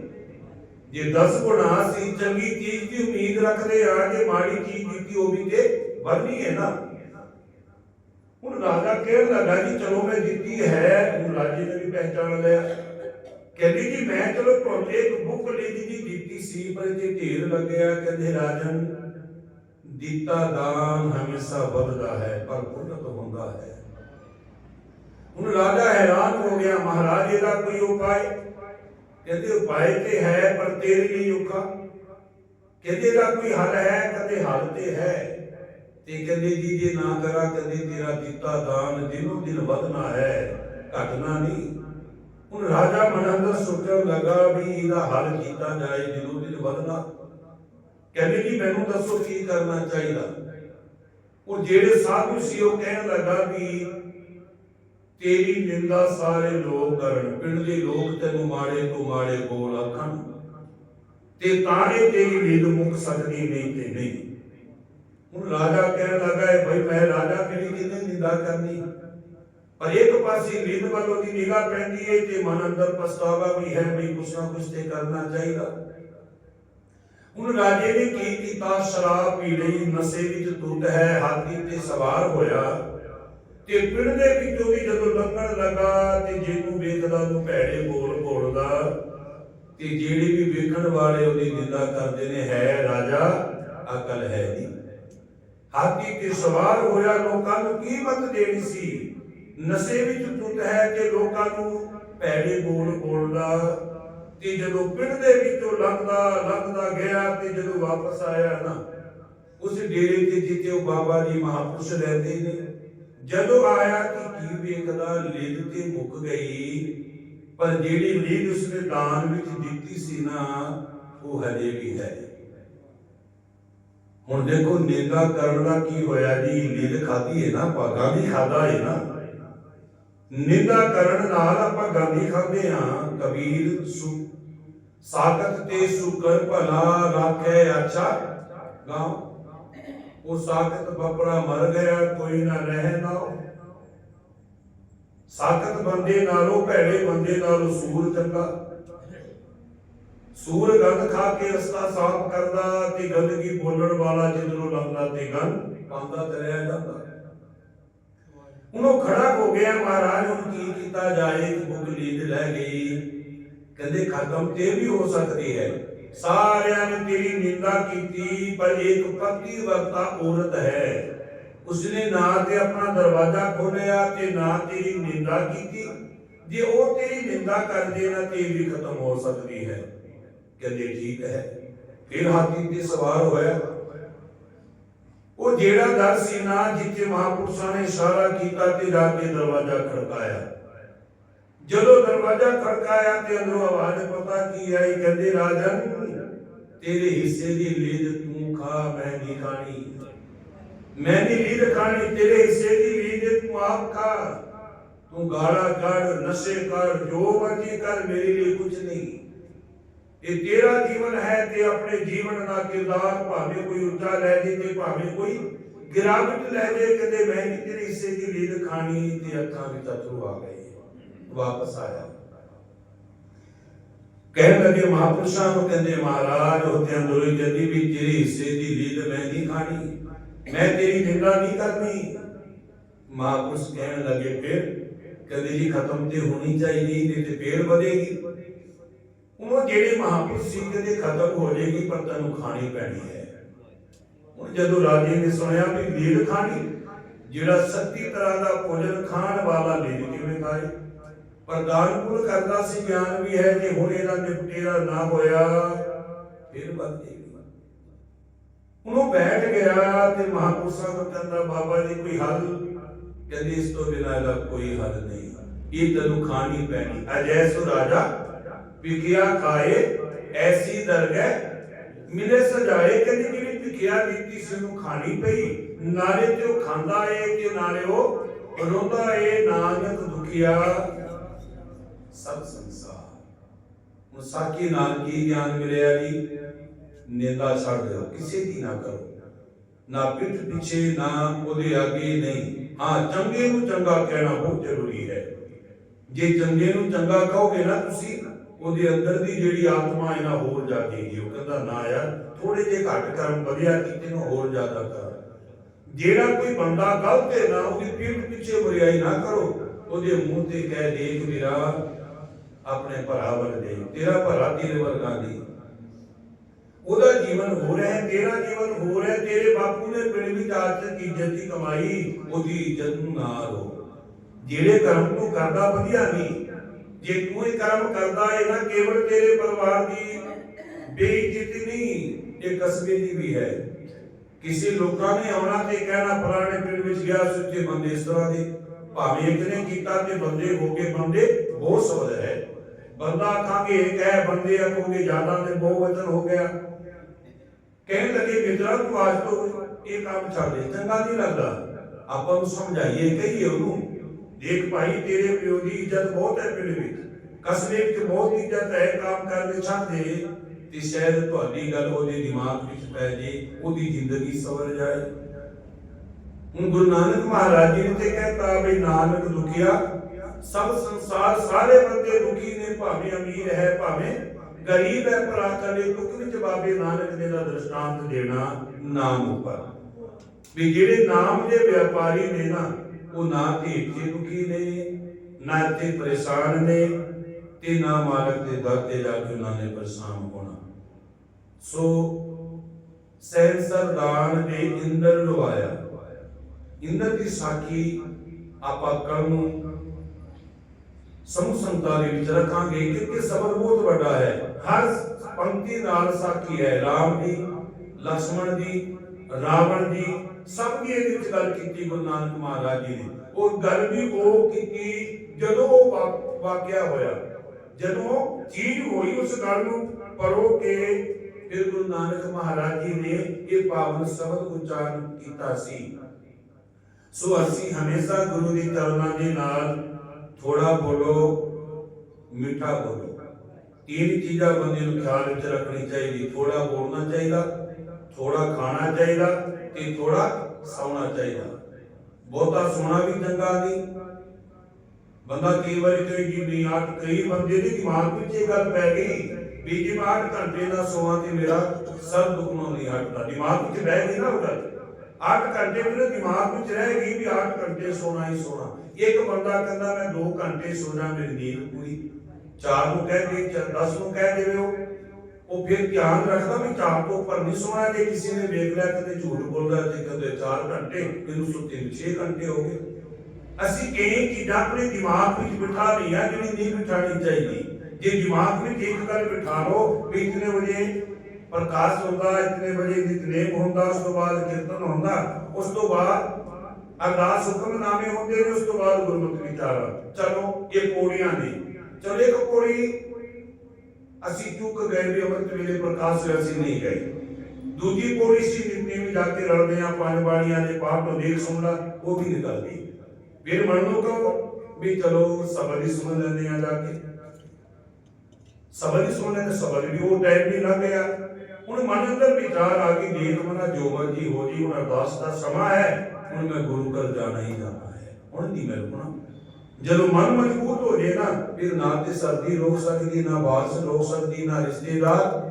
ਜੇ 10 ਗੁਣਾ ਸੀ ਚੰਗੀ ਚੀਜ਼ ਦੀ ਉਮੀਦ ਰੱਖਦੇ ਆ ਜੇ ਮਾੜੀ ਚੀਜ਼ ਦਿੱਤੀ ਉਹ ਵੀ ਤੇ ਵਧਣੀ ਹੈ ਨਾ। ਹੁਣ ਰਾਜਾ ਕਹਿਣ ਲੱਗਾ ਜੀ, ਚਲੋ ਮੈਂ ਦਿੱਤੀ ਹੈ, ਹੁਣ ਰਾਜੇ ਨੇ ਵੀ ਪਹਿਚਾਣ ਲਿਆ। ਕਹਿੰਦੀ ਜੀ, ਮੈਂ ਚਲੋ ਤੁਹਾਨੂੰ ਇੱਕ ਬੁੱਕ ਲਈ ਦੀ ਦਿੱਤੀ ਸੀ, ਪਰ ਜੇ ਢੇਰ ਲੱਗਿਆ, ਕਹਿੰਦੇ ਰਾਜਨ, ਦਿੱਤਾ ਦਾਨ ਹਮੇਸ਼ਾ ਵੱਧਦਾ ਹੈ, ਪਰ ਪੁੰਨਤ ਹੁੰਦਾ ਹੈ। ਹੁਣ ਰਾਜਾ ਹੈਰਾਨ ਹੋ ਗਿਆ, ਮਹਾਰਾਜ ਇਹਦਾ ਕੋਈ ਉਪਾਏ ਕਹਿੰਦੇ ਉਪਾਏ ਤੇ ਹੈ, ਪਰ ਤੇਰੇ ਲਈ ਔਖਾ। ਕਹਿੰਦੇ ਦਾ ਕੋਈ ਹੱਲ ਹੈ? ਕਦੇ ਹੱਲ ਤੇ ਹੈ। ਤੇ ਕਹਿੰਦੇ ਜੀ, ਜੇ ਨਾ ਕਰਾ ਕਦੇ ਤੇਰਾ ਦਿੱਤਾ ਦਾਨ ਦਿਨੋ ਦਿਨ ਵਧਣਾ ਹੈ, ਘਟਣਾ ਨਹੀਂ। ਹੁਣ ਰਾਜਾ ਮਨ ਸੋਚਣ ਲੱਗਾ ਵੀ ਇਹਦਾ ਹੱਲ ਕੀਤਾ ਜਾਏ ਦਿਨੋਂ ਦਿਨ ਵਧਣਾ। ਕਹਿੰਦੇ ਜੀ, ਮੈਨੂੰ ਦੱਸੋ ਕੀ ਕਰਨਾ ਚਾਹੀਦਾ? ਉਹ ਜਿਹੜੇ ਸਾਧੂ ਸੀ, ਉਹ ਕਹਿਣ ਲੱਗਾ ਵੀ ਤੇਰੀ ਨਿੰਦਾ ਸਾਰੇ ਲੋਕ ਕਰਨ, ਪਿੰਡ ਲੋਕ ਤੈਨੂੰ ਮਾੜੇ ਤੋਂ ਮਾੜੇ ਬੋਲ ਆਖਣ। ਤੇ ਤਾਂ ਤੇਰੀ ਨੀਂਦ ਮੁੱਕ ਸਕਦੀ ਨਹੀਂ ਤੇ ਨਹੀਂ। ਹੁਣ ਰਾਜਾ ਕਹਿਣ ਲੱਗਾ ਹੈ ਭਾਈ ਮੈਂ ਰਾਜਾ ਕਿਹੜੀ ਕਿਹਨੇ ਨਿੰਦਾ ਕਰਨੀ? ਪਰ ਪਾਸੇ ਨੀਂਦ ਵੱਲੋਂ ਦੀ ਨਿਗਾਹ ਪੈਂਦੀ ਹੈ ਤੇ ਮਨ ਅੰਦਰ ਪਛਤਾਵਾ ਵੀ ਹੈ ਵੀ ਕੁਛ ਨਾ ਕੁਛ ਤੇ ਕਰਨਾ ਚਾਹੀਦਾ। ਹੁਣ ਰਾਜੇ ਨੇ ਕੀ ਕੀਤਾ? ਸ਼ਰਾਬ ਪੀ ਲਈ ਨਸ਼ੇ ਵਿੱਚ ਧੁੱਤ ਹੈ, ਹਾਥੀ ਤੇ ਸਵਾਰ ਹੋਇਆ। ਤੇ ਪਿੰਡ ਦੇ ਵਿੱਚੋਂ ਵੀ ਜਦੋਂ ਲੰਘਣ ਲੱਗਾ ਤੇ ਜਿਹਨੂੰ ਵੇਖਦਾ ਉਹ ਭੈੜੇ ਬੋਲ ਬੋਲਦਾ ਤੇ ਜਿਹੜੇ ਵੀ ਵੇਖਣ ਵਾਲੇ ਉਹਦੀ ਨਿੰਦਾ ਕਰਦੇ ਨੇ, ਹੈ ਰਾਜਾ, ਅਕਲ ਹੈ ਨਹੀਂ। ਹਾਥੀ ਤੇ ਸਵਾਰ ਹੋਇਆ, ਲੋਕਾਂ ਨੂੰ ਕੀ ਮਤ ਦੇਣੀ ਸੀ? ਨਸ਼ੇ ਵਿੱਚ ਧੁੱਤ ਹੈ ਤੇ ਲੋਕਾਂ ਨੂੰ ਭੈੜੇ ਬੋਲ ਬੋਲਦਾ। ਤੇ ਜਦੋਂ ਪਿੰਡ ਦੇ ਵਿੱਚੋਂ ਲੰਘਦਾ ਲੰਘਦਾ ਗਿਆ ਤੇ ਜਦੋਂ ਵਾਪਸ ਆਇਆ ਨਾ, ਉਸ ਡੇਰੇ ਤੇ ਜਿੱਥੇ ਉਹ ਬਾਬਾ ਜੀ ਮਹਾਪੁਰਸ਼ ਰਹਿੰਦੇ ਨੇ, ਜਦੋਂ ਆਇਆ ਕਿ ਕੀ ਵੇਖਦਾ ਲਿਦ ਤੇ ਮੁੱਕ ਗਈ। ਪਰ ਜਿਹੜੀ ਲੀਲ ਉਸਨੇ ਦਾਨ ਵਿੱਚ ਦਿੱਤੀ ਸੀ ਨਾ, ਉਹ ਹਜੇ ਵੀ ਹੈ। ਹੁਣ ਦੇਖੋ, ਨਿੰਦਾ ਕਰਨ ਦਾ ਕੀ ਹੋਇਆ ਜੀ? ਲੀਲ ਖਾਧੀ ਹੈ ਨਾ, ਭਾਗਾ ਵੀ ਖਾਦਾ ਹੈ ਨਾ। ਨਿੰਦਾ ਕਰਨ ਨਾਲ ਆਪਾਂ ਗਾਂਧੀ ਖਾਂਦੇ ਆ ਕਬੀਰ ਸੁ, ਸਾਖਤ ਤੇ ਸੁਕਰ ਭਲਾ ਰਾਖੇ ਅੱਛਾ। ਗਾਉ ਉਹ ਸਾਖਤ ਬਪਰਾ ਮਰ ਗਿਆ, ਕੋਈ ਨਾ ਰਹਿ ਨਾ ਸਾਖਤ ਬੰਦੇ ਨਾਲੋਂ, ਭੈੜੇ ਬੰਦੇ ਨਾਲੋਂ ਸੂਰ ਚੰਗਾ। ਸੂਰ ਗੰਦ ਖਾ ਕੇ ਰਸਤਾ ਸਾਫ਼ ਕਰਦਾ ਤੇ ਗੰਦਗੀ ਬੋਲਣ ਵਾਲਾ ਜਿੱਧਰੋਂ ਲੰਘਦਾ ਤੇ ਗੰਦ ਪਾਉਂਦਾ ਤੇ ਰਹਿ ਜਾਂਦਾ। ਉਹਨੂੰ ਖੜਾ ਹੋ ਗਿਆ ਮਹਾਰਾਜ ਹੁਣ ਕੀ ਕੀਤਾ ਜਾਏ ਕਿ ਭੁੱਖ ਲੈ ਗਈ। ਕਹਿੰਦੇ, ਖਤਮ ਤੇ ਵੀ ਹੋ ਸਕਦੀ ਹੈ। ਸਾਰਿਆਂ ਨੇ ਤੇਰੀ ਨਿੰਦਾ ਕੀਤੀ, ਪਰ ਇੱਕ ਪੱਕੀ ਵਰਤਾ ਔਰਤ ਹੈ। ਉਸਨੇ ਨਾ ਤੇ ਆਪਣਾ ਦਰਵਾਜ਼ਾ ਖੋਲਿਆ ਤੇ ਨਾ ਤੇਰੀ ਨਿੰਦਾ ਕੀਤੀ। ਜੇ ਉਹ ਤੇਰੀ ਨਿੰਦਾ ਕਰਦੇ ਨਾ ਤੇ ਵੀ ਖਤਮ ਹੋ ਸਕਦੀ ਹੈ। ਕਹਿੰਦੇ, ਠੀਕ ਹੈ। ਫਿਰ ਹਾਥੀ ਤੇ ਸਵਾਰ ਹੋਇਆ। ਉਹ ਜਿਹੜਾ ਦਰ ਸੀ ਨਾ, ਜਿੱਥੇ ਮਹਾਪੁਰਸ਼ਾਂ ਨੇ ਇਸ਼ਾਰਾ ਕੀਤਾ ਤੇ ਜਾ ਕੇ ਦਰਵਾਜ਼ਾ ਖੜਕਾਇਆ। ਜਦੋਂ ਦਰਵਾਜ਼ਾ ਖੜਕਾਇਆ ਤੇ ਅੰਦਰੋਂ ਆਵਾਜ਼ ਪਤਾ ਕੀ ਆਈ, ਕਹਿੰਦੇ ਰਾਜਨ ਤੇਰੇ ਹਿੱਸੇ ਦੀ ਲੀਦ ਤੂੰ ਖਾ, ਮੈਂ ਨਹੀਂ ਖਾਣੀ। ਮੈਂ ਨਹੀਂ ਲੀਦ ਖਾਣੀ, ਤੇਰੇ ਹਿੱਸੇ ਦੀ ਲੀਦ ਤੂੰ ਆਪ ਖਾ। ਤੂੰ ਗਾਲਾ ਕੱਢ ਨਸ਼ੇ ਕਰ, ਜੋ ਮਰਜ਼ੀ ਕਰ, ਮੇਰੇ ਲਈ ਕੁਝ ਨਹੀਂ। ਇਹ ਤੇਰਾ ਜੀਵਨ ਹੈ ਤੇ ਆਪਣੇ ਜੀਵਨ ਦਾ ਕਿਰਦਾਰ ਭਾਵੇਂ ਕੋਈ ਉੱਚਾ ਲੈ ਜੇ ਤੇ ਭਾਵੇਂ ਕੋਈ ਗਿਰਾਵਟ ਲੈ ਜੇ ਕਦੇ ਮੈਂ ਨਹੀਂ ਤੇਰੇ ਹਿੱਸੇ ਦੀ ਲੀਦ ਖਾਣੀ ਤੇ ਅੱਖਾਂ ਵਿੱਚ ਅਥਰੂ ਆ ਗਏ। ਵਾਪਸ ਆਇਆ। ਕਹਿਣ ਲੱਗੇ ਮਹਾਪੁਰਸ਼ਾਂ ਨੂੰ ਕਹਿੰਦੇ, ਮਹਾਰਾਜ ਉਹਦੇ ਅੰਦਰੋਂ ਜਦੀ ਵੀ ਤੇਰੇ ਹਿੱਸੇ ਦੀ ਲੀਦ ਮੈਂ ਨਹੀਂ ਖਾਣੀ, ਮੈਂ ਤੇਰੀ ਨਿੰਦਾ ਨਹੀਂ ਕਰਨੀ। ਮਹਾਪੁਰਸ਼ ਕਹਿਣ ਲੱਗੇ, ਫਿਰ? ਕਦੇ ਜੀ, ਖਤਮ ਤੇ ਹੋਣੀ ਚਾਹੀਦੀ, ਨਹੀਂ ਤੇ ਫੇਰ ਵਧੇਗੀ। ਉਹ ਜਿਹੜੇ ਮਹਾਪੁਰਸ਼ ਸੀ ਕਹਿੰਦੇ ਖਤਮ ਹੋ ਜਾਏਗੀ, ਪਰ ਤੈਨੂੰ ਖਾਣੀ ਪੈਣੀ ਹੈ। ਹੁਣ ਜਦੋਂ ਰਾਜੇ ਨੇ ਸੁਣਿਆ ਵੀ ਲੀਦ ਖਾਣੀ, ਜਿਹੜਾ 37 ਤਰ੍ਹਾਂ ਦਾ ਭੋਜਨ ਖਾਣ ਵਾਲਾ ਲੀਦ ਕਿਵੇਂ ਖਾਏ? ਪ੍ਰਦਾਨਪੁਰ ਕਰਦਾ ਸੀ ਗਿਆਨ ਵੀ ਹੈ ਕਿ ਹੁਣ ਇਹਦਾ ਨਿਪਟੇਰਾ ਨਾ ਹੋਇਆ, ਫਿਰ ਵੱਧ ਜਾਏਗੀ ਉਹਨੂੰ ਬੈਠ ਗਿਆ ਤੇ ਮਹਾਪੁਰਸ਼ਾਂ ਨੂੰ ਕਹਿੰਦਾ, ਬਾਬਾ ਜੀ, ਕੋਈ ਹੱਲ? ਕਹਿੰਦੇ, ਇਸ ਤੋਂ ਬਿਨਾਂ ਇਹਦਾ ਕੋਈ ਹੱਲ ਨਹੀਂ। ਇਹ ਤੈਨੂੰ ਖਾਣੀ ਪੈਣੀ। ਅਜੈ ਸੋ ਰਾਜਾ ਪਿਕਿਆ ਖਾਏ ਐਸੀ ਦਰਗਹਿ। ਮਿਲੇ ਸਜਾਏ, ਕਹਿੰਦੇ ਜਿਹੜੀ ਪਿਕਿਆ ਦਿੱਤੀ ਸੀ ਖਾਣੀ ਪਈ, ਨਾਲੇ ਤੇ ਉਹ ਖਾਂਦਾ ਏ ਤੇ ਨਾਲੇ ਉਹ ਰੋਂਦਾ ਏ, ਨਾਨਕ ਦੁਖੀਆ। ਸਭ ਸੰਸਾਰ। ਹੁਣ ਸਾਕੀ ਨਾਲ ਕੀ ਗਿਆਨ ਮਿਲਿਆ ਜੀ। ਨਿੰਦਾ ਛੱਡ ਦਿਓ, ਕਿਸੇ ਦੀ ਨਾ ਕਰੋ। ਨਾ ਪਿੱਠ ਪਿੱਛੇ, ਨਾ ਉਹਦੇ ਅੱਗੇ ਨਹੀਂ। ਹਾਂ, ਚੰਗੇ ਨੂੰ ਚੰਗਾ ਕਹਿਣਾ ਬਹੁਤ ਜ਼ਰੂਰੀ ਹੈ। ਜੇ ਚੰਗੇ ਨੂੰ ਚੰਗਾ ਕਹੋਗੇ ਨਾ ਤੁਸੀਂ ਉਹਦੇ ਅੰਦਰ ਦੀ ਜਿਹੜੀ ਆਤਮਾ ਹੈ ਨਾ ਹੋਰ ਜਾਗੇਗੀ ਉਹ ਕਹਿੰਦਾ, ਨਾ ਯਾਰ ਥੋੜੇ ਜੇ ਘੱਟ ਕਰਮ ਵਧੀਆ ਕੀਤੇ ਨੂੰ ਹੋਰ ਜ਼ਿਆਦਾ ਕਰ। ਜਿਹੜਾ ਕੋਈ ਬੰਦਾ ਗਲਤ ਹੈ ਨਾ, ਉਹਦੀ ਪਿੱਠ ਪਿੱਛੇ ਬੁਰਾਈ ਨਾ ਕਰੋ। ਉਹਦੇ ਮੂੰਹ ਤੇ ਕਹਿ, ਦੇਖ ਵੀਰਾ ਆਪਣੇ ਭਰਾ ਵੱਲ ਤੇਰਾ ਭਰਾ ਤੇਰੇ ਵਰਗਾ ਨਹੀਂ। ਉਹਦਾ ਜੀਵਨ ਹੋ ਰਿਹਾ ਹੈ, ਤੇਰਾ ਜੀਵਨ ਹੋ ਰਿਹਾ ਤੇਰੇ ਬਾਪੂ ਨੇ ਪਿੰਡ ਵਿੱਚ ਆਜ ਇੱਜ਼ਤ ਦੀ ਕਮਾਈ, ਉਹਦੀ ਇੱਜ਼ਤ ਨੂੰ ਨਾ ਰੋ। ਜਿਹੜੇ ਕਰਮ ਤੂੰ ਕਰਦਾ, ਵਧੀਆ ਨਹੀਂ। ਜੇ ਤੂੰ ਇਹ ਕਰਮ ਕਰਦਾ ਹੈ ਨਾ ਕੇਵਲ ਤੇਰੇ ਪਰਿਵਾਰ ਦੀ ਬੇਇੱਜ਼ਤੀ ਨਹੀਂ ਇਹ ਕਸਬੇ ਦੀ ਵੀ ਹੈ ਕਿਸੇ ਲੋਕਾਂ ਨੇ ਆਉਣਾ ਤੇ ਕਹਿਣਾ ਫਲਾਣੇ ਪਿੰਡ ਵਿੱਚ ਗਿਆ ਸੀ ਉੱਥੇ ਬੰਦੇ ਇਸ ਤਰ੍ਹਾਂ ਦੇ ਭਾਵੇਂ ਇੱਕ ਨੇ ਕੀਤਾ ਤੇ ਬੰਦੇ ਹੋ ਕੇ ਬੰਦੇ ਬਹੁਤ ਸ਼ਬਦ ਹੈ ਬੰਦਾ ਆਖਾਂਗੇ ਇੱਕ ਹੈ ਬੰਦੇ ਆਖੋਗੇ ਜ਼ਿਆਦਾ ਤੇ ਬਹੁ ਵਚਨ ਹੋ ਗਿਆ ਕਹਿਣ ਲੱਗੇ ਮਿੱਤਰਾਂ ਤੂੰ ਅੱਜ ਤੋਂ ਇਹ ਕੰਮ ਛੱਡ ਦੇ ਚੰਗਾ ਨਹੀਂ ਲੱਗਦਾ ਆਪਾਂ ਨੂੰ ਸਮਝਾਈਏ ਕਹੀਏ ਉਹਨੂੰ ਦੇਖ ਭਾਈ, ਤੇਰੇ ਪਿਓ ਦੀ ਇੱਜ਼ਤ ਬਹੁਤ ਹੈ ਪਿੰਡ ਵਿੱਚ। ਕਸਬੇ ਵਿੱਚ ਬਹੁਤ ਇੱਜ਼ਤ ਹੈ, ਕੰਮ ਕਰਦੇ ਛੱਡ ਤੇ ਸ਼ਾਇਦ ਤੁਹਾਡੀ ਗੱਲ ਉਹਦੇ ਦਿਮਾਗ ਵਿੱਚ ਪੈ ਜੇ, ਉਹਦੀ ਜ਼ਿੰਦਗੀ ਸਵਰ ਜਾਏ। ਹੁਣ ਗੁਰੂ ਨਾਨਕ ਮਹਾਰਾਜ ਜੀ ਨੇ ਤੇ ਕਹਿਤਾ ਵੀ ਨਾਨਕ ਦੁਖੀਆ। ਸਭ ਸੰਸਾਰ ਸਾਰੇ ਬੰਦੇ ਦੁਖੀ ਨੇ, ਭਾਵੇਂ ਅਮੀਰ ਹੈ, ਭਾਵੇਂ ਗਰੀਬ ਹੈ, ਪਰ ਆਕਲੇ ਦੁੱਖ ਵਿੱਚ ਬਾਬੇ ਨਾਨਕ ਨੇ ਦਾ ਦ੍ਰਿਸ਼ਟਾਂਤ ਦੇਣਾ ਨਾਮ ਉੱਪਰ। ਵੀ ਜਿਹੜੇ ਨਾਮ ਦੇ ਵਪਾਰੀ ਨੇ ਨਾ ਉਹ ਨਾ ਭੇਜੇ ਦੁਖੀ ਨੇ ਨਾ ਤੇ ਪਰੇਸ਼ਾਨ ਨੇ ਤੇ ਨਾ ਮਾਲਕ ਦੇ ਦਰ ਤੇ ਜਾ ਕੇ ਉਹਨਾਂ ਨੇ ਪਰੇਸ਼ਾਨ ਹੋਣਾ। ਸੋ ਸਹਿਨ ਸਰਦਾਨ ਨੇ ਇੰਦਰ ਲਵਾਇਆ ਇੰਦਰ ਦੀ ਸਾਖੀ ਆਪਾਂ ਕੱਲ ਨੂੰ ਸਮੂਹ ਸੰਤਾਂ ਦੇ ਵਿੱਚ ਰੱਖਾਂਗੇ ਕਿ ਸਬਰ ਬਹੁਤ ਵੱਡਾ ਹੈ। ਹਰ ਪੰਕਤੀ ਨਾਲ ਸਾਖੀ ਹੈ। ਰਾਮ ਦੀ ਲక్ష్మణ ਦੀ, ਰਾਵਣ ਦੀ ਸਭ ਦੀ ਵਿੱਚ ਗੱਲ ਕੀਤੀ ਗੁਰੂ ਨਾਨਕ ਮਹਾਰਾਜ ਜੀ ਨੇ ਉਹ ਗੱਲ ਵੀ ਉਹ ਕੀਤੀ ਜਦੋਂ ਉਹ ਵਾਕਿਆ ਹੋਇਆ। ਜਦੋਂ ਚੀਜ਼ ਹੋਈ ਉਸ ਗੱਲ ਨੂੰ ਪਰੋ ਕੇ, ਫਿਰ ਗੁਰੂ ਨਾਨਕ ਮਹਾਰਾਜ ਜੀ ਨੇ ਇਹ ਪਾਵਨ ਸ਼ਬਦ ਉਚਾਰਨ ਕੀਤਾ ਸੀ। ਸੋ ਅਸੀਂ ਹਮੇਸ਼ਾ ਗੁਰੂ ਦੀ ਚਰਨਾਂ ਦੇ ਨਾਲ ਥੋੜਾ ਬੋਲੋ, ਮਿੱਠਾ ਬੋਲੋ। ਤਿੰਨ ਚੀਜ਼ਾਂ ਬੰਦੇ ਨੂੰ ਖਿਆਲ ਵਿੱਚ ਰੱਖਣੀ ਚਾਹੀਦੀ। ਥੋੜਾ ਬੋਲਣਾ ਚਾਹੀਦਾ ਥੋੜਾ ਖਾਣਾ ਚਾਹੀਦਾ ਤੇ ਥੋੜਾ ਸੌਣਾ ਚਾਹੀਦਾ। ਬਹੁਤਾ ਸੋਣਾ ਵੀ ਚੰਗਾ ਨਹੀਂ ਬੰਦਾ ਕਈ ਵਾਰੀ ਕਹੇ ਜੀ ਕਈ ਬੰਦੇ ਦੇ ਦਿਮਾਗ ਵਿੱਚ ਇਹ ਗੱਲ ਪੈ ਗਈ ਵੀ ਜੇ ਮੈਂ 8 ਘੰਟੇ ਨਾ ਸੋਵਾਂ ਤੇ ਮੇਰਾ ਸਰ ਦੁਖਣੋਂ ਨਹੀਂ ਹਟਦਾ। ਦਿਮਾਗ ਵਿੱਚ ਬਹਿ ਗਈ ਨਾ ਉਹ ਗੱਲ। 8 ਘੰਟੇ ਮੇਰੇ ਦਿਮਾਗ ਵਿੱਚ ਰਹਿ ਗਈ ਵੀ 8 ਘੰਟੇ ਸੋਣਾ ਹੀ ਸੋਣਾ। ਇੱਕ ਬੰਦਾ ਕਹਿੰਦਾ, ਮੈਂ 2 ਘੰਟੇ ਸੋਣਾ ਮੇਰੀ ਨੀਂਦ ਪੂਰੀ। 4 ਨੂੰ ਕਹਿ ਕੇ 10 ਨੂੰ ਕਹਿ ਦੇਵੇ ਉਹ। ਉਹ ਫਿਰ ਧਿਆਨ ਰੱਖਦਾ ਵੀ 4 ਤੋਂ ਉੱਪਰ ਨਹੀਂ ਸੋਣਾ ਜੇ ਕਿਸੇ ਨੇ ਵੇਖ ਲਿਆ ਕਦੇ ਝੂਠ ਬੋਲਦਾ ਤੇ ਕਦੇ 4 ਘੰਟੇ ਇਹਨੂੰ ਸੁੱਤੇ ਨੂੰ 6 ਘੰਟੇ ਹੋ ਗਏ। ਅਸੀਂ ਕਈ ਚੀਜ਼ਾਂ ਆਪਣੇ ਦਿਮਾਗ ਵਿੱਚ ਬਿਠਾ ਲਈਆਂ ਜਿਹੜੀ ਨਹੀਂ ਬਿਠਾਣੀ ਚਾਹੀਦੀ। ਜੇ ਦਿਮਾਗ ਵਿੱਚ ਇੱਕ ਗੱਲ ਬਿਠਾ ਲਓ ਵੀ ਇਤਨੇ ਵਜੇ ਪ੍ਰਕਾਸ਼ ਹੁੰਦਾ, ਇਤਨੇ ਵਜੇ ਨਿਤਨੇਮ ਹੁੰਦਾ, ਉਸ ਤੋਂ ਬਾਅਦ ਕੀਰਤਨ ਹੁੰਦਾ, ਉਸ ਤੋਂ ਬਾਅਦ ਅਰਦਾਸ ਹੁਕਮਨਾਮੇ ਹੁੰਦੇ ਨੇ, ਉਸ ਤੋਂ ਬਾਅਦ ਗੁਰਮਤਿ ਵਿਚਾਰ ਚਲੋ, ਇਹ ਪੌੜੀਆਂ ਨੇ। ਚਲੋ, ਇੱਕ ਪੌੜੀ ਅਸੀਂ ਚੁੱਕ ਗਏ ਵੀ ਅੰਮ੍ਰਿਤ ਵੇਲੇ ਪ੍ਰਕਾਸ਼ ਅਸੀਂ ਨਹੀਂ ਗਏ। ਦੂਜੀ ਪੌੜੀ ਸੀ ਨਿਤਨੇਮ ਜਾ ਕੇ ਰਲਦੇ ਆ, ਪੰਜ ਬਾਣੀਆਂ ਦੇ ਪਾਠ ਨੂੰ ਦੇਖ ਸੁਣਦਾ ਉਹ ਵੀ ਨਿਕਲ ਗਈ। ਫਿਰ ਮਨ ਨੂੰ ਕਹੋ ਵੀ ਚਲੋ, ਸਬਰ ਹੀ ਸੁਣ ਲੈਂਦੇ ਆ ਜਾ ਕੇ। ਸਬਰ ਹੀ ਸੁਣ ਲੈਂਦੇ, ਸਬਰ ਵੀ ਉਹ ਟਾਈਮ ਵੀ ਲੰਘ ਗਿਆ। ਹੁਣ ਮਨ ਅੰਦਰ ਵਿਚਾਰ ਆ ਗਈ ਦੇਖ ਮਨਾ ਜੋ ਮਰਜ਼ੀ ਹੋ ਜੀ, ਹੁਣ ਅਰਦਾਸ ਦਾ ਸਮਾਂ ਹੈ, ਹੁਣ ਮੈਂ ਗੁਰੂ ਘਰ ਜਾਣਾ ਹੀ ਜਾਣਾ ਹੈ। ਹੁਣ ਨਹੀਂ ਮੈਂ ਰੁਕਣਾ। ਜਦੋਂ ਮਨ ਮਜ਼ਬੂਤ ਹੋ ਜੇ ਨਾ, ਫਿਰ ਨਾ ਤੇ ਸਰਦੀ ਰੋਕ ਸਕਦੀ, ਨਾ ਬਾਰਿਸ਼ ਰੋਕ ਸਕਦੀ, ਨਾ ਰਿਸ਼ਤੇਦਾਰ।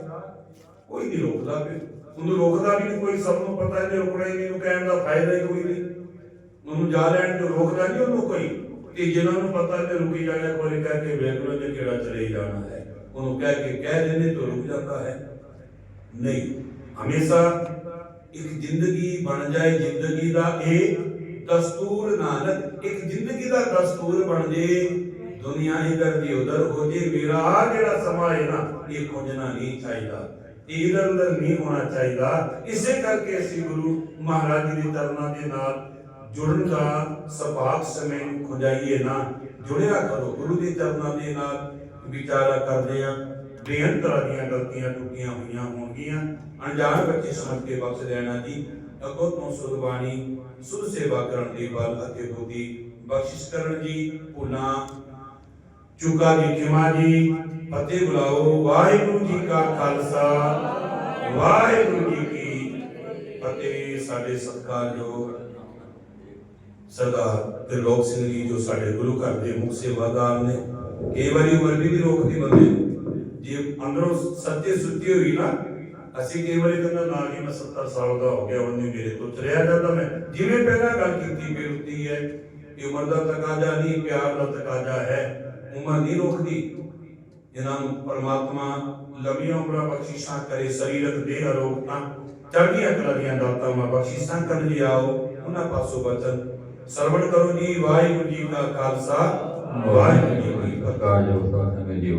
ਕੋਈ ਨਹੀਂ ਰੋਕਦਾ ਫਿਰ। ਉਹਨੂੰ ਰੋਕਦਾ ਵੀ ਕੋਈ ਸਭ ਨੂੰ ਪਤਾ ਹੈ ਕਿ ਰੁਕਣਾ ਹੀ ਨਹੀਂ, ਉਹਨੂੰ ਕਹਿਣ ਦਾ ਫਾਇਦਾ ਹੀ ਕੋਈ ਨਹੀਂ। ਉਹਨੂੰ ਜਾ ਲੈਣ ਜੋ ਰੋਕਦਾ ਨਹੀਂ ਉਹਨੂੰ ਕੋਈ। ਤੇ ਜਿਨ੍ਹਾਂ ਨੂੰ ਪਤਾ ਤੇ ਰੁਕੀ ਜਾਣਾ ਕੋਈ ਕਹਿ ਕੇ ਵੇਖ ਲੋ ਜੇ ਕਿਹੜਾ ਚਲੇ ਜਾਣਾ ਹੈ। ਉਹਨੂੰ ਕਹਿ ਕੇ ਕਹਿ ਦਿੰਦੇ ਤਾਂ ਰੁਕ ਜਾਂਦਾ ਹੈ। ਨਹੀਂ, ਹਮੇਸ਼ਾ ਇੱਕ ਜ਼ਿੰਦਗੀ ਬਣ ਜਾਏ, ਜ਼ਿੰਦਗੀ ਦਾ ਇਹ ਦਸਤੂਰ ਨਾਨਕ, ਇੱਕ ਜ਼ਿੰਦਗੀ ਦਾ ਦਸਤੂਰ ਬਣ ਜੇ, ਦੁਨੀਆ ਇਧਰ ਦੀ ਉਧਰ ਹੋ ਜੇ। ਮੇਰਾ ਜਿਹੜਾ ਸਮਾਂ ਹੈ ਨਾ, ਇਹ ਖੋਜਣਾ ਨਹੀਂ ਚਾਹੀਦਾ। ਇਧਰ ਉਧਰ ਨਹੀਂ ਹੋਣਾ ਚਾਹੀਦਾ। ਇਸੇ ਕਰਕੇ ਅਸੀਂ ਗੁਰੂ ਮਹਾਰਾਜ ਜੀ ਦੇ ਚਰਨਾਂ ਦੇ ਨਾਲ ਜੁੜਨ ਦਾ ਸੁਭਾਗ ਸਮੇਂ ਨੂੰ ਨਾ। ਜੁੜਿਆ ਕਰੋ, ਗੁਰੂ ਦੇ ਚਰਨਾਂ ਦੇ ਨਾਲ ਵਿਚਾਰਾ ਕਰਦੇ ਆ ਬੇਅੰਤ ਤਰ੍ਹਾਂ ਦੀਆਂ ਗਲਤੀਆਂ ਟੁੱਟੀਆਂ ਹੋਈਆਂ ਹੋਣਗੀਆਂ। ਅਣਜਾਣ ਬੱਚੇ ਸਮਝ ਕੇ ਬਖਸ਼ ਦੇਣਾ ਜੀ। ਅਗੋ ਤੋਂ ਸੁਰਬਾਣੀ ਸੁਧ ਸੇਵਾ ਕਰਨ ਦੀ ਬਲ ਅਤੇ ਬੁੱਧੀ ਬਖਸ਼ਿਸ਼ ਕਰਨ ਜੀ ਭੁੱਲਾਂ ਚੁਕਾ ਦੀ ਖਿਮਾ ਜੀ ਫਤਿਹ ਬੁਲਾਓ ਵਾਹਿਗੁਰੂ ਜੀ ਕਾ ਖਾਲਸਾ ਵਾਹਿਗੁਰੂ ਜੀ ਕੀ ਫਤਿਹ ਸਾਡੇ ਸਤਿਕਾਰਯੋਗ ਸਰਦਾਰ ਤ੍ਰਿਲੋਕ ਸਿੰਘ ਜੀ ਜੋ ਸਾਡੇ ਗੁਰੂ ਘਰ ਦੇ ਮੁੱਖ ਸੇਵਾਦਾਰ ਨੇ ਕਈ ਵਾਰੀ ਉਮਰ ਵੀ ਨਹੀਂ ਰੋਕਦੀ ਬੰਦੇ ਨੂੰ ਜੇ ਅੰਦਰੋਂ ਸੱਚੇ ਸੁੱਤੀ ਹੋਈ ਨਾ ਅਸੀਂ ਕਈ ਵਾਰੀ ਕਹਿੰਦਾ ਨਾ ਜੀ, ਮੈਂ 70 ਸਾਲ ਦਾ ਹੋ ਗਿਆ, ਉਹਨੇ ਮੇਰੇ ਤੋਂ ਚਲਿਆ ਜਾਂਦਾ ਮੈਂ। ਜਿਵੇਂ ਪਹਿਲਾਂ ਗੱਲ ਕੀਤੀ ਬੇਰੁੱਤੀ ਹੈ ਕਿ ਉਮਰ ਦਾ ਤਕਾਜ਼ਾ ਨਹੀਂ, ਪਿਆਰ ਦਾ ਤਕਾਜ਼ਾ ਹੈ। ਉਮਰ ਨਹੀਂ ਰੋਕਦੀ। ਜਿਨ੍ਹਾਂ ਨੂੰ ਪਰਮਾਤਮਾ ਲੰਮੀਆਂ ਉਮਰਾਂ ਬਖਸ਼ਿਸ਼ਾਂ ਕਰੇ, ਸਰੀਰਕ ਦੇਹ ਅਰੋਗਤਾ ਚੜ੍ਹਦੀਆਂ ਕਲਾ ਦੀਆਂ ਦਾਤਾਂ ਮਾ ਬਖਸ਼ਿਸ਼ਾਂ ਕਰਨ ਲਈ ਆਓ, ਉਹਨਾਂ ਪਾਸੋਂ ਬਚਨ। ਸਰਵਣ ਕਰੋ ਜੀ, ਵਾਹਿਗੁਰੂ ਜੀ ਕਾ ਖਾਲਸਾ, ਵਾਹਿਗੁਰੂ ਜੀ ਕੀ ਫਤਿਹ। ਜੋ ਸਾਥ ਮੇ ਜਿਓ